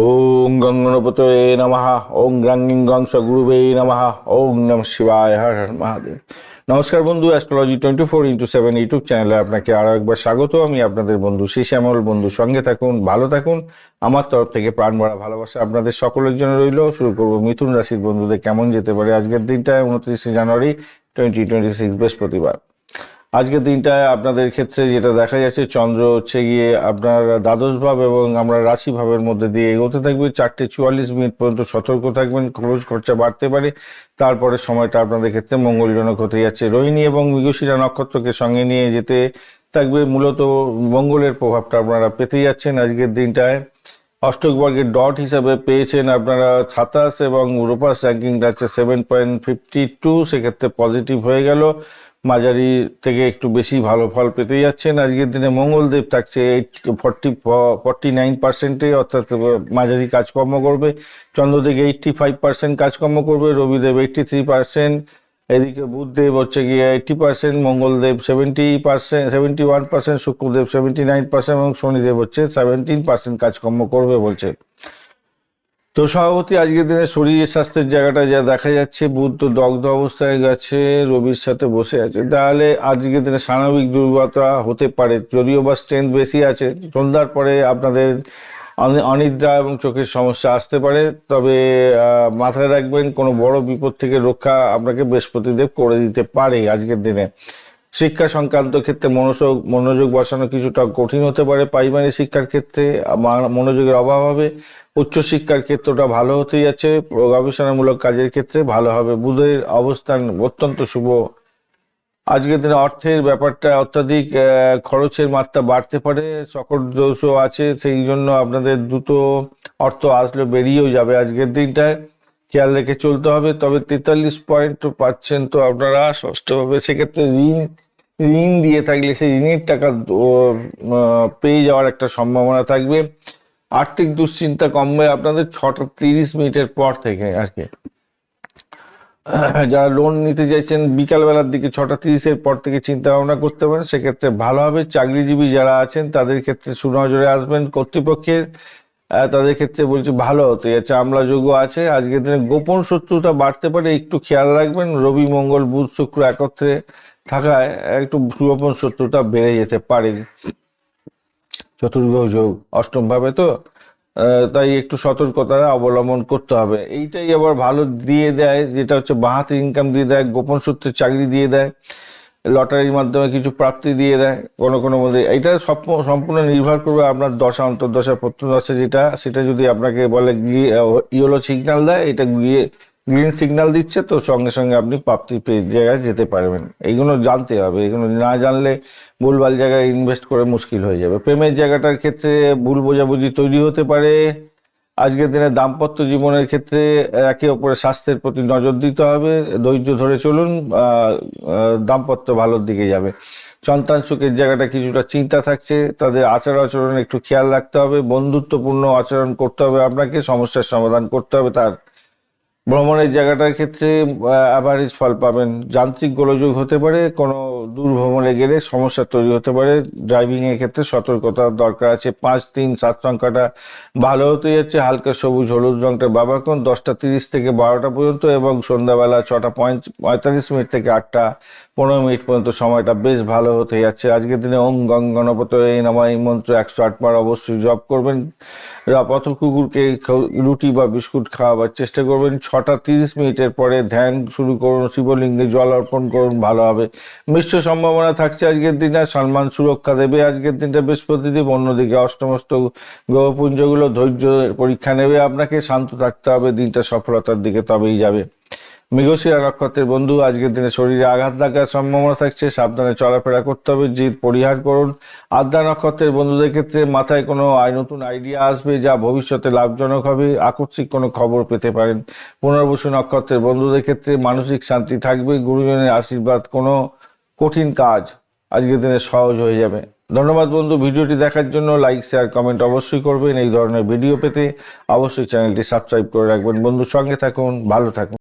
ওং গঙ্গনপতয়ে নমঃ ওং গ্রাঙ্গিং গংস গুরুবে নমঃ ওং নম শিবায় হর হর মহাদেব নমস্কার বন্ধু astrology twenty four into seven YouTube চ্যানেলে আপনাকে আরও একবার স্বাগত। আমি আপনাদের বন্ধু শ্রী শ্যামল বন্ধু, সঙ্গে থাকুন, ভালো থাকুন। আমার তরফ থেকে প্রাণ ভরা ভালোবাসা আপনাদের সকলের জন্য রইল। শুরু করব মিথুন রাশির বন্ধুদের কেমন যেতে পারে আজকের দিনটায়, উনত্রিশে জানুয়ারি টোয়েন্টি টোয়েন্টি সিক্স বৃহস্পতিবার। আজকের দিনটায় আপনাদের ক্ষেত্রে যেটা দেখা যাচ্ছে, চন্দ্র হচ্ছে গিয়ে আপনার দ্বাদশ ভাব এবং আমরা রাশি ভাবের মধ্যে দিয়ে এগোতে থাকবে। চারটে চুয়াল্লিশ মিনিট পর্যন্ত সতর্ক থাকবেন, খরচ খরচা বাড়তে পারে। তারপরে সময়টা আপনাদের ক্ষেত্রে মঙ্গলজনক হতে যাচ্ছে। রোহিণী এবং মৃগশিরা নক্ষত্রকে সঙ্গে নিয়ে যেতে থাকবে। মূলত মঙ্গলের প্রভাবটা আপনারা পেতে যাচ্ছেন আজকের দিনটায়। অষ্টক বর্গের ডট হিসাবে পেয়েছেন আপনারা সাতাশ এবং রূপাস র্যাঙ্কিংটা আছে সেভেন পয়েন্ট ফিফটি টু সেক্ষেত্রে পজিটিভ হয়ে গেল। মাঝারি থেকে একটু বেশি ভালো ফল পেতে যাচ্ছেন। আজকের দিনে মঙ্গলদেব থাকছে এইট ফর্টি ফর্টি নাইন পার্সেন্টে অর্থাৎ মাঝারি কাজকর্ম করবে। চন্দ্রদেব এইট্টি ফাইভ পার্সেন্ট কাজকর্ম করবে, রবিদেব এইট্টি থ্রি পার্সেন্ট এদিকে বুধদেব হচ্ছে গিয়ে eighty percent Mangaldev seventy percent seventy one percent Shukradev seventy nine percent এবং শনিদেব হচ্ছে সেভেন্টিন পার্সেন্ট কাজকর্ম করবে বলছে। তো সভাপতি আজকের দিনে শরীর স্বাস্থ্যের জায়গাটা যা দেখা যাচ্ছে, বুধ তো দগ্ধ অবস্থায় গেছে, রবির সাথে বসে আছে। তাহলে আজকের দিনে স্বাভাবিক দুর্বলতা হতে পারে, যদিও বা স্ট্রেংথ বেশি আছে। সন্ধ্যার পরে আপনাদের অনিদ্রা এবং চোখের সমস্যা আসতে পারে, তবে মাথায় রাখবেন কোনো বড় বিপদ থেকে রক্ষা আপনাকে বৃহস্পতিদেব করে দিতে পারে আজকের দিনে। শিক্ষা সংক্রান্ত ক্ষেত্রে মনোযোগ মনোযোগ বসানো কিছুটা কঠিন হতে পারে। প্রাইমারি শিক্ষার ক্ষেত্রে মনোযোগের অভাব হবে। উচ্চশিক্ষার ক্ষেত্রটা ভালো হতে যাচ্ছে। গবেষণামূলক কাজের ক্ষেত্রে ভালো হবে। বুধের অবস্থান অত্যন্ত শুভ। আজকের দিনে অর্থের ব্যাপারটা অত্যাধিক খরচের মাত্রা বাড়তে পারে। সকট দোষও আছে। সেই জন্য আপনাদের দ্রুত অর্থ আসলে বেরিয়েও যাবে আজকের দিনটায়। খেয়াল রেখে চলতে হবে। তবে তেতাল্লিশ পয়েন্ট পাচ্ছেন তো আপনারা। ষষ্ঠভাবে সেক্ষেত্রে ঋণ ঋণ দিয়ে থাকলে সেই ঋণের টাকা পেয়ে যাওয়ার একটা সম্ভাবনা থাকবে। আর্থিক দুশ্চিন্তা কমবে আপনাদের ছটা তিরিশ মিনিটের পর থেকে আর কি। যারা লোন নিতে চাইছেন, বিকালবেলার দিকে ছটা তিরিশের পর থেকে চিন্তা ভাবনা করতে পারেন। সেক্ষেত্রে ভালো হবে। চাকরিজীবী যারা আছেন, তাদের ক্ষেত্রে সুনজরে আসবেন কর্তৃপক্ষের। তাদের ক্ষেত্রে বলছি, ভালো হতে যাচ্ছে আমলা যোগ্য আছে। আজকের দিনে গোপন শত্রুতা বাড়তে পারে, একটু খেয়াল রাখবেন। রবি, মঙ্গল, বুধ, শুক্র একত্রে থাকায় একটু গোপন শত্রুতা বেড়ে যেতে পারে। চতুর্গ্রহ যোগ অষ্টম ভাবে তো তাই একটু সতর্কতা অবলম্বন করতে হবে। এইটাই আবার ভালো দিয়ে দেয়, যেটা হচ্ছে বাহাতে ইনকাম দিয়ে দেয়, গোপন সূত্রে চাকরি দিয়ে দেয়। লটারির মাধ্যমে কিছু প্রাপ্তি দিয়ে দেয়, কোনো কোনো মধ্যে এটা সব সম্পূর্ণ নির্ভর করবে আপনার দশা, অন্তর্দশা, প্রত্যদশা যেটা, সেটা যদি আপনাকে বলে গিয়ে ইয়েলো সিগন্যাল দেয়, এটা গিয়ে গ্রিন সিগন্যাল দিচ্ছে, তো সঙ্গে সঙ্গে আপনি প্রাপ্তি জায়গায় যেতে পারবেন। এইগুলো জানতে হবে এগুলো না জানলে ভুলভাল জায়গায় ইনভেস্ট করে মুশকিল হয়ে যাবে। প্রেমের জায়গাটার ক্ষেত্রে ভুল বোঝাবুঝি তৈরি হতে পারে। আজকের দিনে দাম্পত্য জীবনের ক্ষেত্রে একে অপরের স্বাস্থ্যের প্রতি নজর দিতে হবে, ধৈর্য ধরে চলুন দাম্পত্য ভালোর দিকে যাবে। সন্তান সুখের জায়গাটা কিছুটা চিন্তা থাকছে, তাদের আচার আচরণ একটু খেয়াল রাখতে হবে, বন্ধুত্বপূর্ণ আচরণ করতে হবে আপনাকে, সমস্যার সমাধান করতে হবে তার। ভ্রমণের জায়গাটার ক্ষেত্রে অ্যাভারেজ ফল পাবেন। যান্ত্রিক গোলযোগ হতে পারে, কোনো দূর গেলে সমস্যা তৈরি হতে পারে। ড্রাইভিং এর ক্ষেত্রে সতর্কতা দরকার আছে। পাঁচ, তিন, সাত সংখ্যাটা ভালো হতে যাচ্ছে। হালকা সবুজ, হলুদ রংটা ব্যবহার করুন দশটা তিরিশ থেকে বারোটা পর্যন্ত এবং সন্ধ্যাবেলা ছটা পঁয়ত, পঁয়তাল্লিশ মিনিট থেকে আটটা পনেরো মিনিট পর্যন্ত সময়টা বেশ ভালো হতে যাচ্ছে। আজকের দিনে ওম গং গণপত এই নামা এই মন্ত্র একশো আট বার অবশ্যই জপ করবেন। পথ কুকুরকে রুটি বা বিস্কুট খাওয়াবার চেষ্টা করবেন। ছটা তিরিশ মিনিটের পরে ধ্যান শুরু করুন, শিবলিঙ্গে জল অর্পণ করুন, ভালো হবে। মিশ্র সম্ভাবনা থাকছে আজকের দিনে। সম্মান সুরক্ষা দেবে আজকের দিনটা। বৃহস্পতিদেব অন্যদিকে অষ্টমস্ত গ্রহপুঞ্জগুলো ধৈর্য পরীক্ষা নেবে। আপনাকে শান্ত থাকতে হবে, দিনটা সফলতার দিকে তবেই যাবে। মৃগশিরা নক্ষত্রের বন্ধু, আজকের দিনে শরীরে আঘাত লাগার সম্ভাবনা থাকছে। সাবধানে চলাফেরা করতে হবে, জিদ পরিহার করুন। আদ্রা নক্ষত্রের বন্ধুদের ক্ষেত্রে মাথায় কোনো নতুন আইডিয়া আসবে যা ভবিষ্যতে লাভজনক হবে। আকস্মিক কোনো খবর পেতে পারেন। পুনর্বসু নক্ষত্রের বন্ধুদের ক্ষেত্রে মানসিক শান্তি থাকবে। গুরুজনের আশীর্বাদ কোনো কঠিন কাজ আজকের দিনে সহজ হয়ে যাবে। ধন্যবাদ বন্ধু, ভিডিওটি দেখার জন্য লাইক শেয়ার কমেন্ট অবশ্যই করবেন। এই ধরনের ভিডিও পেতে অবশ্যই চ্যানেলটি সাবস্ক্রাইব করে রাখবেন। বন্ধুর সঙ্গে থাকুন, ভালো থাকুন।